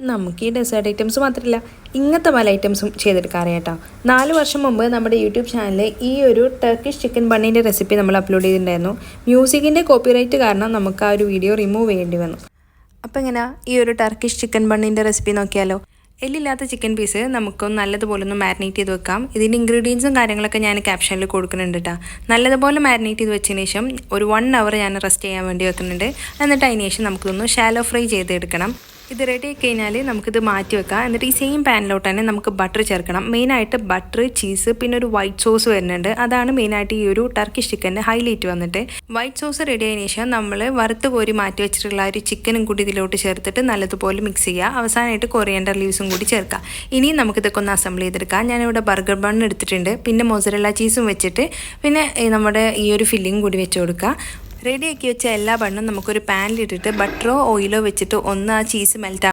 നമുക്ക് ഈ dessert items മാത്രമല്ല ഇങ്ങനത്തെ പല ഐറ്റംസും ചെയ്തെടുക്കാൻ അറിയാം നാല് വർഷം മുമ്പ് നമ്മുടെ യൂട്യൂബ് ചാനലിൽ ഈ ഒരു ടർക്കിഷ് ചിക്കൻ ബണ്ണിന്റെ റെസിപ്പി നമ്മൾ അപ്ലോഡ് ചെയ്തിട്ടുണ്ടായിരുന്നു. മ്യൂസിക്കിന്റെ കോപ്പിറൈറ്റ് കാരണം നമുക്ക് ആ ഒരു വീഡിയോ റിമൂവ് ചെയ്യേണ്ടി വന്നു. അപ്പോൾ എങ്ങനെയാ ഈ ഒരു ടർക്കിഷ് ചിക്കൻ ബണ്ണിന്റെ റെസിപ്പി നോക്കിയാലോ. എല്ലില്ലാത്ത ചിക്കൻ പീസ് നമുക്കൊന്ന് നല്ലതുപോലെ ഒന്ന് മാരിനേറ്റ് ചെയ്ത് വെക്കാം. ഇതിന്റെ ഇൻഗ്രീഡിയൻസും കാര്യങ്ങളൊക്കെ ഞാൻ ക്യാപ്ഷനിൽ കൊടുക്കുന്നുണ്ട് കേട്ടോ നല്ലതുപോലെ മാരിനേറ്റ് ചെയ്ത് വെച്ചതിന് ശേഷം ഒരു വൺ അവർ ഞാൻ റെസ്റ്റ് ചെയ്യാൻ വേണ്ടി വെക്കുന്നുണ്ട്. എന്നിട്ട് അതിന് ശേഷം നമുക്കിതൊന്ന് ഷാലോ ഫ്രൈ ചെയ്തെടുക്കണം. ഇത് റെഡി ആയി കഴിഞ്ഞാൽ നമുക്കിത് മാറ്റി വെക്കാം. എന്നിട്ട് ഈ സെയിം പാനിലോട്ട് തന്നെ നമുക്ക് ബട്ടർ ചേർക്കണം. മെയിനായിട്ട് ബട്ടർ ചീസ് പിന്നെ ഒരു വൈറ്റ് സോസ് വരുന്നുണ്ട്. അതാണ് മെയിനായിട്ട് ഈ ഒരു ടർക്കിഷ് ചിക്കന്റെ ഹൈലൈറ്റ് വന്നിട്ട്. വൈറ്റ് സോസ് റെഡി ആയതിനു ശേഷം നമ്മൾ വറുത്ത് കോരി മാറ്റി വെച്ചിട്ടുള്ള ഒരു ചിക്കനും കൂടി ഇതിലോട്ട് ചേർത്തിട്ട് നല്ലതുപോലെ മിക്സ് ചെയ്യുക. അവസാനമായിട്ട് കൊറിയൻഡർ ലീവ്സും കൂടി ചേർക്കാം ഇനിയും നമുക്കിതൊക്കെ ഒന്ന് അസംബിൾ ചെയ്തെടുക്കാം. ഞാനിവിടെ ബർഗർ ബൺ എടുത്തിട്ടുണ്ട്. പിന്നെ മൊസറല്ല ചീസും വെച്ചിട്ട് പിന്നെ നമ്മുടെ ഈ ഒരു ഫില്ലിങ് കൂടി വെച്ച് കൊടുക്കുക. റെഡിയാക്കി വെച്ച എല്ലാ ബണ്ണും നമുക്കൊരു പാനിലിട്ടിട്ട് ബട്ടറോ ഓയിലോ വെച്ചിട്ട് ഒന്ന് ആ ചീസ് മെൽറ്റ്